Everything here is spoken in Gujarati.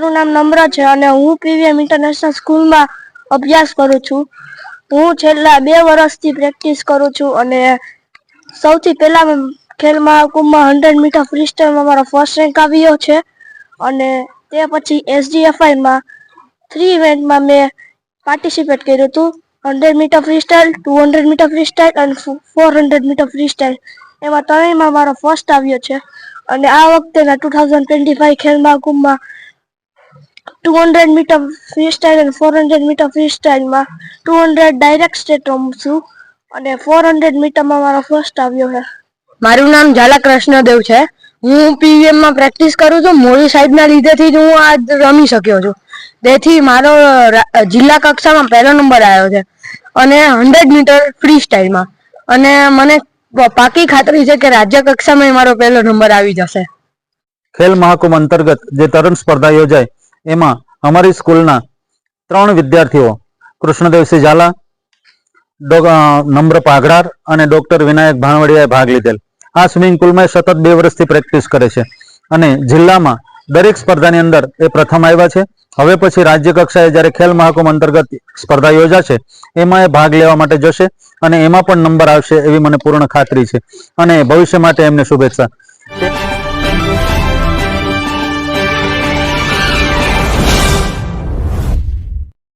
મારું નામ નમ્ર છે અને હું પીવીએમ ઇન્ટરનેશનલ સ્કૂલમાં અભ્યાસ કરું છું. હું છેલ્લા બે વર્ષથી પ્રેક્ટિસ કરું છું અને સૌથી પહેલા ખેલ મહાકુંભમાં હંડ્રેડ મીટર ફ્રી સ્ટાઇલમાં મારો ફર્સ્ટ રેન્ક આવ્યો છે અને તે પછી એસડીએફઆઈમાં થ્રી ઇવેન્ટમાં મેં પાર્ટિસિપેટ કર્યું હતું. Hundred metre freestyle two hundred metre freestyle અને four hundred metre free style એમાં ત્રણેયમાં મારો ફર્સ્ટ આવ્યો છે. અને આ વખતેના ટુ થાઉઝન્ડ ટ્વેન્ટી ફાઈવ ખેલ મહાકુંભમાં two hundred metre free style અને ફોર હંડ્રેડ મીટર ફ્રી સ્ટાઇલમાં ટુ હંડ્રેડ ડાયરેક્ટ સ્ટેટ રમું છું અને ફોર હંડ્રેડ મીટરમાં મારો ફર્સ્ટ આવ્યો છે. મારું નામ ઝાલા કૃષ્ણદેવ છે. હું પીવીએમમાં પ્રેક્ટિસ કરું છું. મોડી સાઈડના લીધેથી જ હું આ રમી શક્યો છું. તેથી મારો જિલ્લા કક્ષામાં પહેલો નંબર આવ્યો છે. અને હંડ્રેડ મીટર ફ્રી સ્ટાઇલમાં અને મને પાકી ખાતરી છે કે રાજ્ય કક્ષામાં મારો પહેલો નંબર આવી જશે. ખેલ મહાકુંભ અંતર્ગત જે તરણ સ્પર્ધા યોજાય એમાં અમારી સ્કૂલના ત્રણ વિદ્યાર્થીઓ કૃષ્ણદેવસિંહ ઝાલા નમ્ર પાઘડાર અને ડોક્ટર વિનાયક ભાણવડિયાએ ભાગ લીધેલ. આ સ્વિમિંગ પુલમાં સતત બે વર્ષથી પ્રેક્ટિસ કરે છે અને જિલ્લામાં દરેક સ્પર્ધાની અંદર એ પ્રથમ આવ્યા છે. હવે પછી રાજ્ય કક્ષાએ જ્યારે ખેલ મહાકુંભ અંતર્ગત સ્પર્ધા યોજાશે એમાં એ ભાગ લેવા માટે જશે અને એમાં પણ નંબર આવશે એવી મને પૂર્ણ ખાતરી છે. અને ભવિષ્ય માટે એમને શુભેચ્છા.